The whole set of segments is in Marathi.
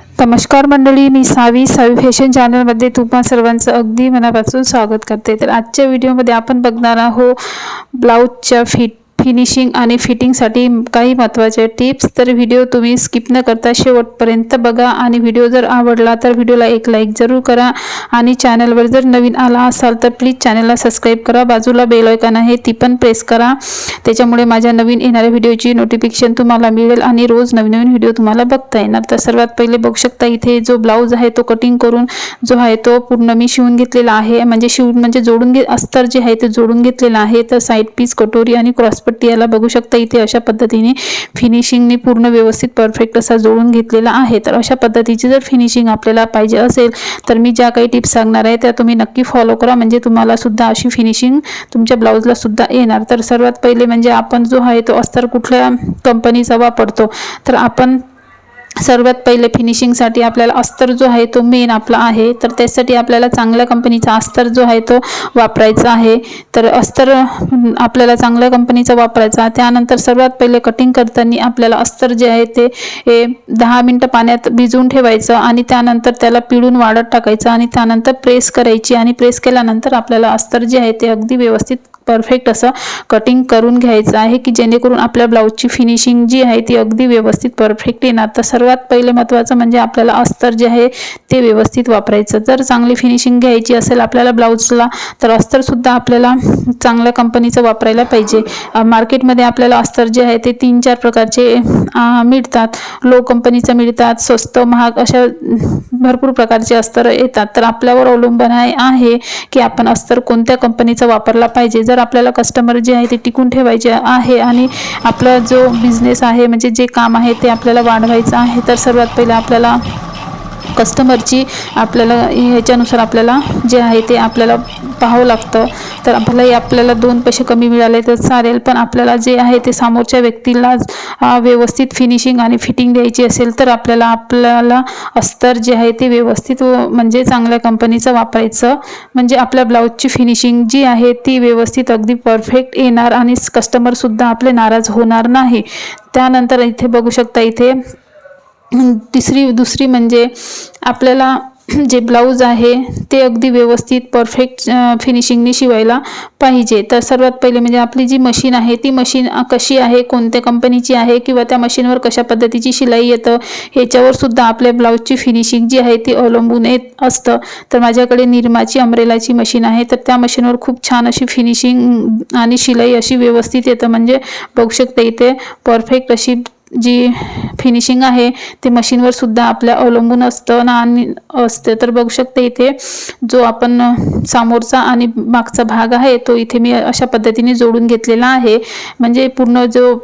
नमस्कार मंडळी मी सावी. सावी फॅशन चॅनलमध्ये तुम्हा सर्वांचं अगदी मनापासून स्वागत करते. तर आजच्या व्हिडिओमध्ये आपण बघणार आहोत ब्लाऊजच्या फिट फिनिशिंग आणि फिटिंगसाठी काही महत्त्वाचे टिप्स तर व्हिडिओ तुम्ही स्किप न करता शेवटपर्यंत बघा. आणि व्हिडिओ जर आवडला तर व्हिडिओला एक लाईक जरूर करा. आणि चॅनलवर जर नवीन आला असाल तर प्लीज चॅनलला सबस्क्राईब करा. बाजूला बेल आयकॉन आहे ती पण प्रेस करा. त्याच्यामुळे माझ्या नवीन येणाऱ्या व्हिडिओची नोटिफिकेशन तुम्हाला मिळेल आणि रोज नवीन नवीन व्हिडिओ तुम्हाला बघता येणार. तर सर्वात पहिले बघू शकता इथे जो ब्लाऊज आहे तो कटिंग करून जो आहे तो पूर्ण मी शिवून घेतलेला आहे. म्हणजे शिवून म्हणजे जोडून घे अस्तर जे आहे ते जोडून घेतलेलं आहे. तर साईड पीस कटोरी आणि पट्टी याला बघू शकता इथे अशा पद्धतीने फिनिशिंगने पूर्ण व्यवस्थित परफेक्ट असा जोडून घेतलेला आहे. तर अशा पद्धतीची जर फिनिशिंग आपल्याला पाहिजे असेल तर मी ज्या काही टिप्स सांगणार आहे त्या तुम्ही नक्की फॉलो करा. म्हणजे तुम्हाला सुद्धा अशी फिनिशिंग तुमच्या ब्लाऊजला सुद्धा येणार. तर सर्वात पहिले म्हणजे आपण जो आहे तो अस्तर कुठल्या कंपनीचा वापरतो तर आपण सर्वात पहिले फिनिशिंगसाठी आपल्याला अस्तर जो आहे तो मेन आपला आहे. तर त्यासाठी आपल्याला चांगल्या कंपनीचा अस्तर जो आहे तो वापरायचा आहे. तर अस्तर आपल्याला चांगल्या कंपनीचा वापरायचा. त्यानंतर सर्वात पहिले कटिंग करताना आपल्याला अस्तर जे आहे ते हे दहा मिनटं पाण्यात भिजवून ठेवायचं आणि त्यानंतर त्याला पिळून वाढत टाकायचं आणि त्यानंतर प्रेस करायची आणि प्रेस केल्यानंतर आपल्याला अस्तर जे आहे ते अगदी व्यवस्थित परफेक्ट असं कटिंग करून घ्यायचं आहे की जेणेकरून आपल्या ब्लाऊजची फिनिशिंग जी आहे ती अगदी व्यवस्थित परफेक्ट येणार. तर सर्व सर्वात पहिले महत्त्वाचं म्हणजे आपल्याला अस्तर जे आहे ते व्यवस्थित वापरायचं. जर चांगली फिनिशिंग घ्यायची असेल आपल्याला ब्लाऊजला तर अस्तरसुद्धा आपल्याला चांगल्या कंपनीचं वापरायला पाहिजे. मार्केटमध्ये आपल्याला अस्तर जे आहे ते तीन चार प्रकारचे मिळतात. लो कंपनीचं मिळतात स्वस्त महाग अशा भरपूर प्रकारचे अस्तर येतात. तर आपल्यावर अवलंबून आहे आहे की आपण अस्तर कोणत्या कंपनीचा वापरला पाहिजे. जर आपल्याला कस्टमर जे आहे ते टिकून ठेवायचे आहे आणि आपला जो बिझनेस आहे म्हणजे जे काम आहे ते आपल्याला वाढवायचं आहे तर सर्वात पहिले आपल्याला कस्टमरची आपल्याला ह्याच्यानुसार आपल्याला जे आहे ते आपल्याला पाहावं लागतं. तर आपल्याला आपल्याला दोन पैसे कमी मिळाले तर चालेल पण आपल्याला जे आहे ते समोरच्या व्यक्तीला व्यवस्थित फिनिशिंग आणि फिटिंग द्यायची असेल तर आपल्याला आपल्याला अस्तर जे आहे ते व्यवस्थित व म्हणजे चांगल्या कंपनीचं वापरायचं. म्हणजे आपल्या ब्लाऊजची फिनिशिंग जी आहे ती व्यवस्थित अगदी परफेक्ट येणार आणि कस्टमरसुद्धा आपले नाराज होणार नाही. त्यानंतर इथे बघू शकता इथे तिसरी दुसरी म्हणजे आपल्याला जे ब्लाऊज आहे ते अगदी व्यवस्थित परफेक्ट फिनिशिंगने शिवायला पाहिजे. तर सर्वात पहिले म्हणजे आपली जी मशीन आहे ती मशीन कशी आहे कोणत्या कंपनीची आहे किंवा त्या मशीनवर कशा पद्धतीची शिलाई येतं ह्याच्यावर सुद्धा आपल्या ब्लाऊजची फिनिशिंग जी आहे ती अवलंबून येत असतं. तर माझ्याकडे निरमाची अमरेलाची मशीन आहे तर त्या मशीनवर खूप छान अशी फिनिशिंग आणि शिलाई अशी व्यवस्थित येतं. म्हणजे बघू शकता इथे परफेक्ट अशी जी फिनिशिंग आहे ते मशीनवर सुद्धा आपल्या अवलंबून असतं ना आणि असते. तर बघू शकते इथे जो आपण समोरचा आणि मागचा भाग आहे तो इथे मी अशा पद्धतीने जोडून घेतलेला आहे. म्हणजे पूर्ण जो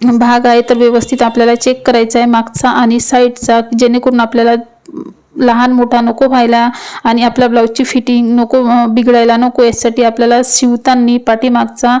भाग आहे तर व्यवस्थित आपल्याला चेक करायचा आहे मागचा आणि साईडचा जेणेकरून आपल्याला लहान मोठा नको व्हायला आणि आपल्या ब्लाऊजची फिटिंग नको बिघडायला नको. यासाठी आपल्याला शिवताना पाठीमागचा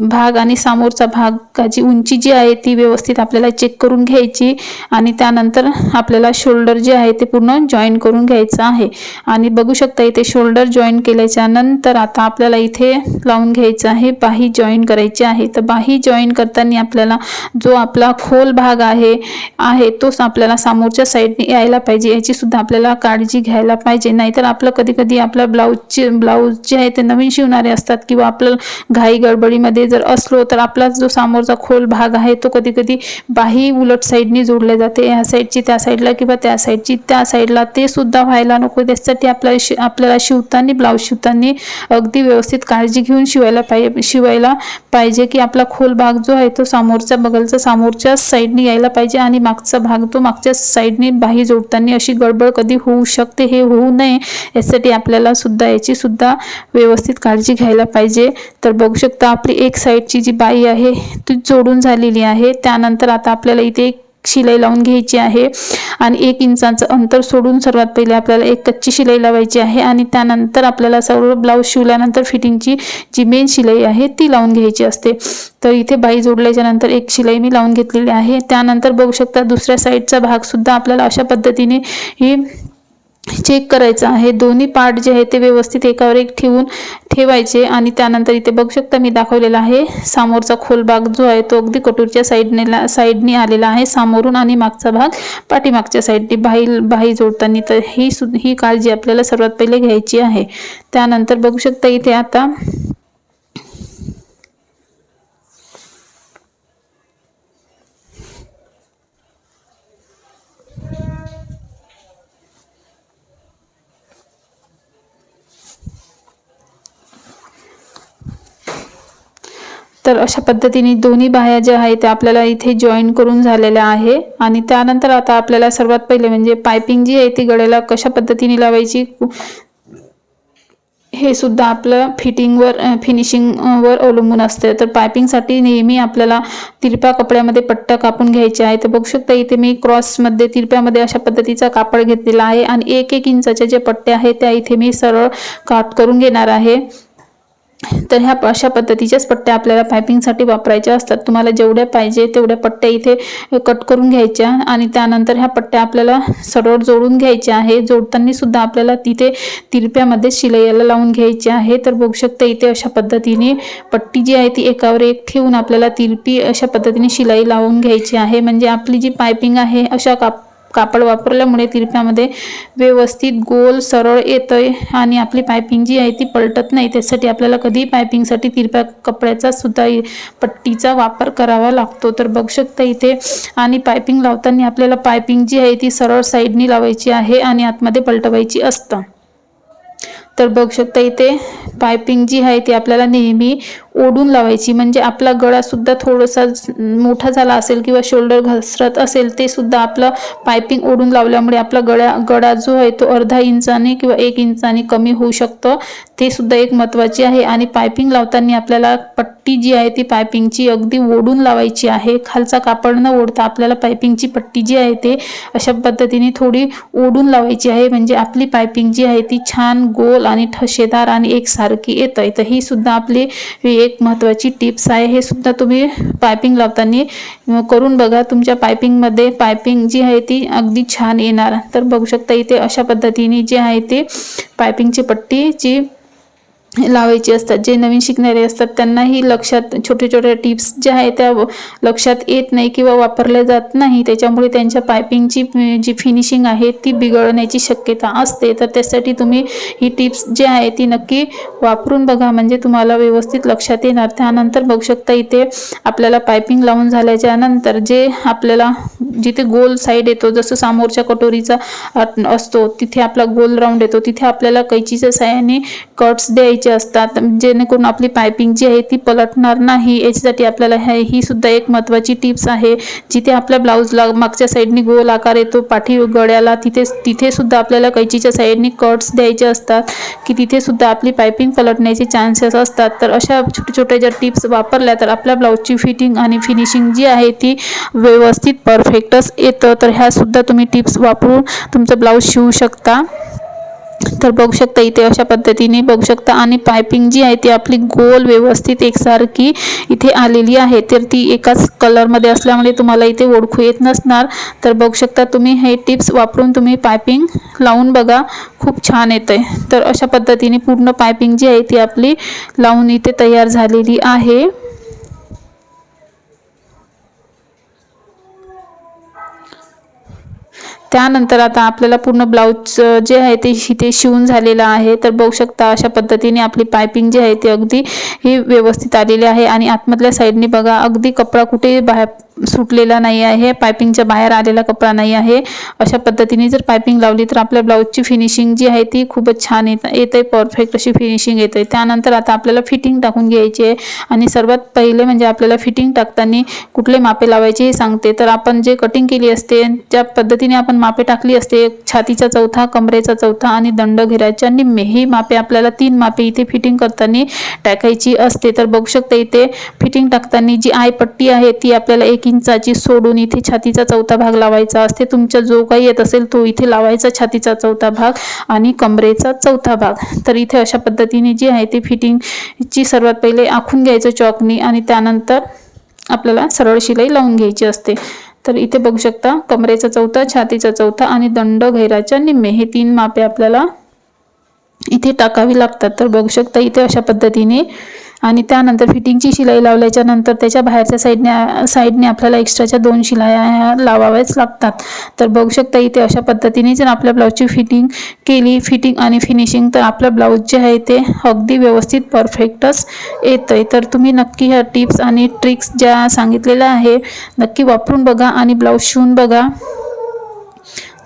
भाग आणि समोरचा भागाची उंची जी आहे ती व्यवस्थित आपल्याला चेक करून घ्यायची आणि त्यानंतर आपल्याला शोल्डर जे आहे ते पूर्ण जॉईन करून घ्यायचं आहे. आणि बघू शकता इथे शोल्डर जॉईन केल्याच्यानंतर आता आपल्याला इथे लावून घ्यायचं आहे बाही जॉईन करायची आहे. तर बाही जॉईन करताना आपल्याला जो आपला खोल भाग आहे आहे तोच आपल्याला समोरच्या साईडने यायला पाहिजे. याची सुद्धा आपल्याला काळजी घ्यायला पाहिजे. नाहीतर आपलं कधी कधी आपल्या ब्लाऊजचे ब्लाऊज जे आहे ते नवीन शिवणारे असतात किंवा आपलं घाई गडबडीमध्ये जर असलो तर आपला जो समोरचा खोल भाग आहे तो कधी कधी बाही उलट साईडनी जोडले जाते. ह्या साईडची त्या साईडला किंवा त्या साईडची त्या साईडला ते सुद्धा व्हायला नको. त्यासाठी आपल्याला शि आपल्याला शिवताना ब्लाऊज शिवताना अगदी व्यवस्थित काळजी घेऊन शिवायला पाहिजे शिवायला पाहिजे की आपला खोल भाग जो आहे तो समोरच्या बगलचा समोरच्या साईडने यायला पाहिजे आणि मागचा भाग तो मागच्या साईडने बाही जोडताना अशी गडबड कधी होऊ शकते हे होऊ नये. यासाठी आपल्याला सुद्धा याची सुद्धा व्यवस्थित काळजी घ्यायला पाहिजे. तर बघू शकता आपली एक एक साईडची जी बाई आहे ती जोडून झालेली आहे. त्यानंतर आता आपल्याला इथे एक शिलाई लावून घ्यायची आहे आणि एक इंचाचं अंतर सोडून सर्वात पहिले आपल्याला एक कच्ची शिलाई लावायची आहे आणि त्यानंतर आपल्याला सर्व ब्लाऊज शिवल्यानंतर फिटिंगची जी मेन शिलाई आहे ती लावून घ्यायची असते. तर इथे बाई जोडल्याच्या नंतर एक शिलाई मी लावून घेतलेली आहे. त्यानंतर बघू शकता दुसऱ्या साईडचा भागसुद्धा आपल्याला अशा पद्धतीने ही चेक करायचं आहे. दोन्ही पार्ट जे आहे ते व्यवस्थित एकावर एक ठेवून ठेवायचे आणि त्यानंतर इथे बघू शकता मी दाखवलेला आहे. समोरचा खोल भाग जो आहे तो अगदी कटूरच्या साईडने साईडने आलेला आहे. समोरून आणि मागचा भाग पाठीमागच्या साईडने बाही बाही जोडताना तर ही सु ही काळजी आपल्याला सर्वात पहिले घ्यायची आहे. त्यानंतर बघू शकता इथे आता तर अशा पद्धतीने दोन्ही बाह्या ज्या आहेत त्या आपल्याला इथे जॉईन करून झालेल्या आहे. आणि त्यानंतर आता आपल्याला सर्वात पहिले म्हणजे पायपिंग जी आहे ती गळ्याला कशा पद्धतीने लावायची? हे सुद्धा आपलं फिटिंगवर फिनिशिंगवर अवलंबून असते. तर पायपिंगसाठी नेहमी आपल्याला तिरप्या कपड्यामध्ये पट्ट्या कापून घ्यायचे आहे तर बघू शकता इथे मी क्रॉसमध्ये तिरप्यामध्ये अशा पद्धतीचा कापड घेतलेला आहे. आणि एक एक इंचाच्या जे पट्ट्या आहेत त्या इथे मी सरळ काट करून घेणार आहे. तर ह्या अशा पद्धतीच्याच पट्ट्या आपल्याला पायपिंगसाठी वापरायच्या असतात. तुम्हाला जेवढ्या पाहिजे तेवढ्या पट्ट्या इथे कट करून घ्यायच्या आणि त्यानंतर ह्या पट्ट्या आपल्याला सरळ जोडून घ्यायच्या आहे जोडताना सुद्धा आपल्याला तिथे तिरप्यामध्ये शिलाईला लावून घ्यायची आहे. तर बघू शकता इथे अशा पद्धतीने पट्टी जी आहे ती एकावर एक ठेवून आपल्याला तिरपी अशा पद्धतीने शिलाई लावून घ्यायची आहे. म्हणजे आपली जी पायपिंग आहे अशा काप कापड वापरल्यामुळे तिरप्यामध्ये व्यवस्थित गोल सरळ येतं आणि आपली पायपिंग जी आहे ती पलटत नाही. त्यासाठी आपल्याला कधी पायपिंगसाठी तिरप्या कपड्याचा सुद्धा पट्टीचा वापर करावा लागतो. तर बघू शकता इथे आणि पायपिंग लावताना आपल्याला पायपिंग जी आहे ती सरळ साईडनी लावायची आहे आणि आतमध्ये पलटवायची असतं. तर बघू शकता इथे पायपिंग जी आहे ती आपल्याला नेहमी ओढून लावायची. म्हणजे आपला गळासुद्धा थोडासा मोठा झाला असेल किंवा शोल्डर घसरत असेल ते सुद्धा आपलं पायपिंग ओढून लावल्यामुळे आपला गळ्या गळा जो आहे तो अर्धा इंचाने किंवा एक इंचाने कमी होऊ शकतं. ते सुद्धा एक महत्त्वाची आहे. आणि पायपिंग लावताना आपल्याला पट्टी जी आहे ती पायपिंगची अगदी ओढून लावायची आहे. खालचा कापड न ओढता आपल्याला पायपिंगची पट्टी जी आहे ते अशा पद्धतीने थोडी ओढून लावायची आहे. म्हणजे आपली पायपिंग जी आहे ती छान गोल आणि ठसेदार आणि एकसारखी येत आहे तर ही सुद्धा आपली एक महत्त्वाची टिप्स आहे. हे सुद्धा तुम्ही पायपिंग लावताना करून बघा. तुमच्या पायपिंगमध्ये पायपिंग जी आहे ती अगदी छान येणार. तर बघू शकता इथे अशा पद्धतीने जे आहे ते पायपिंगची पट्टी जी लावायची असतात जे नवीन शिकणारे असतात त्यांनाही लक्षात छोट्या छोट्या टिप्स ज्या आहेत त्या लक्षात येत नाही किंवा वापरल्या जात नाही. त्याच्यामुळे त्यांच्या पायपिंगची जी फिनिशिंग आहे ती बिघडण्याची शक्यता असते. तर त्यासाठी तुम्ही ही टिप्स जे आहे ती नक्की वापरून बघा. म्हणजे तुम्हाला व्यवस्थित लक्षात येणार. त्यानंतर बघू शकता इथे आपल्याला पायपिंग लावून झाल्याच्यानंतर जे आपल्याला जिथे गोल साईड येतो जसं समोरच्या कटोरीचा असतो तिथे आपला गोल राऊंड येतो. तिथे आपल्याला कैचीच्या साह्याने कट्स द्यायचे असतात जेणेकरून आपली पायपिंग जी आहे ती पलटणार नाही. याच्यासाठी आपल्याला हे ही सुद्धा एक महत्त्वाची टिप्स आहे. जिथे आपल्या ब्लाऊजला मागच्या साईडनी गोल आकार येतो पाठी गळ्याला तिथे तिथे सुद्धा आपल्याला कैचीच्या साईडनी कट्स द्यायचे असतात की तिथे सुद्धा आपली पायपिंग पलटण्याचे चान्सेस असतात. तर अशा छोट्या छोट्या जर टिप्स वापरल्या तर आपल्या ब्लाऊजची फिटिंग आणि फिनिशिंग जी आहे ती व्यवस्थित परफेक्टच येतं. तर ह्यासुद्धा तुम्ही टिप्स वापरून तुमचं ब्लाऊज शिवू शकता. तर बघू शकता इथे अशा पद्धतीने बघू शकता. आणि पायपिंग जी आहे ती आपली गोल व्यवस्थित एकसारखी इथे आलेली आहे. तर ती एकाच कलरमध्ये असल्यामुळे तुम्हाला इथे ओळखू येत नसणार. तर बघू शकता तुम्ही हे टिप्स वापरून तुम्ही पायपिंग लावून बघा. खूप छान येतं आहे तर अशा पद्धतीने पूर्ण पायपिंग जी आहे ती आपली लावून इथे तयार झालेली आहे. त्यानंतर आता आपल्याला पूर्ण ब्लाऊज जे आहे ते इथे शिवून झालेलं आहे. तर बघू शकता अशा पद्धतीने आपली पायपिंग जी आहे ती अगदी ही व्यवस्थित आलेली आहे. आणि आतमधल्या साईडने बघा अगदी कपडा कुठेही बाहेर सुटलेला नाही आहे. पायपिंगच्या बाहेर आलेला कपडा नाही आहे. अशा पद्धतीने जर पायपिंग लावली तर आपल्या ब्लाऊजची फिनिशिंग जी आहे ती खूपच छान येत येते परफेक्ट अशी फिनिशिंग येते त्यानंतर आता आपल्याला फिटिंग टाकून घ्यायची आहे. आणि सर्वात पहिले म्हणजे आपल्याला फिटिंग टाकताना कुठले मापे लावायचे हे सांगते. तर आपण जे कटिंग केली असते ज्या पद्धतीने आपण मापे टाकली असते. छातीचा चौथा कमरेचा चौथा आणि दंड घेराच्या निम्मे. ही मापे आपल्याला तीन मापे इथे फिटिंग करताना टाकायची असते. तर बघू शकता इथे फिटिंग टाकताना जी आय पट्टी आहे ती आपल्याला एक इंचाची सोडून इथे छातीचा चौथा भाग लावायचा असते. तुमचा जो काही येत असेल तो इथे लावायचा छातीचा चौथा भाग आणि कमरेचा चौथा भाग. तर इथे अशा पद्धतीने जी आहे ती फिटिंगची सर्वात पहिले आखून घ्यायचं चॉकनी आणि त्यानंतर आपल्याला सरळ शिलाई लावून घ्यायची असते. तर इथे बघू शकता कमरेचा चौथा छातीचा चौथा आणि दंड घेराच्या निम्मे. हे तीन मापे आपल्याला इथे टाकावी लागतात. तर बघू शकता इथे अशा पद्धतीने. आणि त्यानंतर फिटिंगची शिलाई लावल्याच्या नंतर त्याच्या बाहेरच्या साईडने साईडने आपल्याला एक्स्ट्राच्या दोन शिलाया ह्या लावाव्याच लागतात. तर बघू शकता इथे अशा पद्धतीने जर आपल्या ब्लाऊजची फिटिंग केली फिटिंग आणि फिनिशिंग तर आपलं ब्लाऊज जे आहे ते अगदी व्यवस्थित परफेक्टच येतं आहे तर तुम्ही नक्की ह्या टिप्स आणि ट्रिक्स ज्या सांगितलेल्या आहे नक्की वापरून बघा आणि ब्लाऊज शिवून बघा.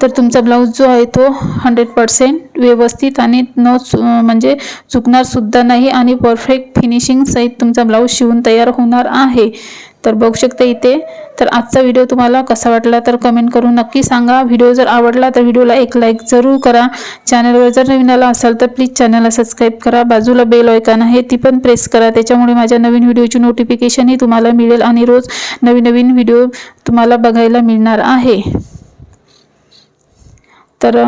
तर तुमचा ब्लाऊज जो आहे तो हंड्रेड पर्सेंट व्यवस्थित आणि न चु म्हणजे चुकणारसुद्धा नाही आणि परफेक्ट फिनिशिंगसहित तुमचा ब्लाऊज शिवून तयार होणार आहे. तर बघू शकता इथे. तर आजचा व्हिडिओ तुम्हाला कसा वाटला तर कमेंट करून नक्की सांगा. व्हिडिओ जर आवडला तर व्हिडिओला एक लाईक जरूर करा. चॅनलवर जर नवीन आला असाल तर प्लीज चॅनलला सबस्क्राईब करा. बाजूला बेल ऑयकॉन आहे ती पण प्रेस करा. त्याच्यामुळे माझ्या नवीन व्हिडिओची नोटिफिकेशनही तुम्हाला मिळेल आणि रोज नवीन नवीन व्हिडिओ तुम्हाला बघायला मिळणार आहे. तर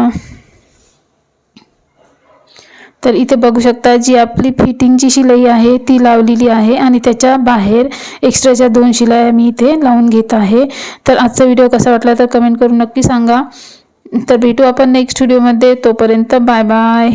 तर इथे बघू शकता जी आपली फिटिंगची शिलाई आहे ती लावलेली आहे आणि त्याच्या बाहेर एक्स्ट्राच्या दोन शिलाई मी इथे लावून घेत आहे. तर आजचा व्हिडिओ कसा वाटला तर कमेंट करून नक्की सांगा. तर भेटू आपण नेक्स्ट व्हिडिओमध्ये तोपर्यंत बाय बाय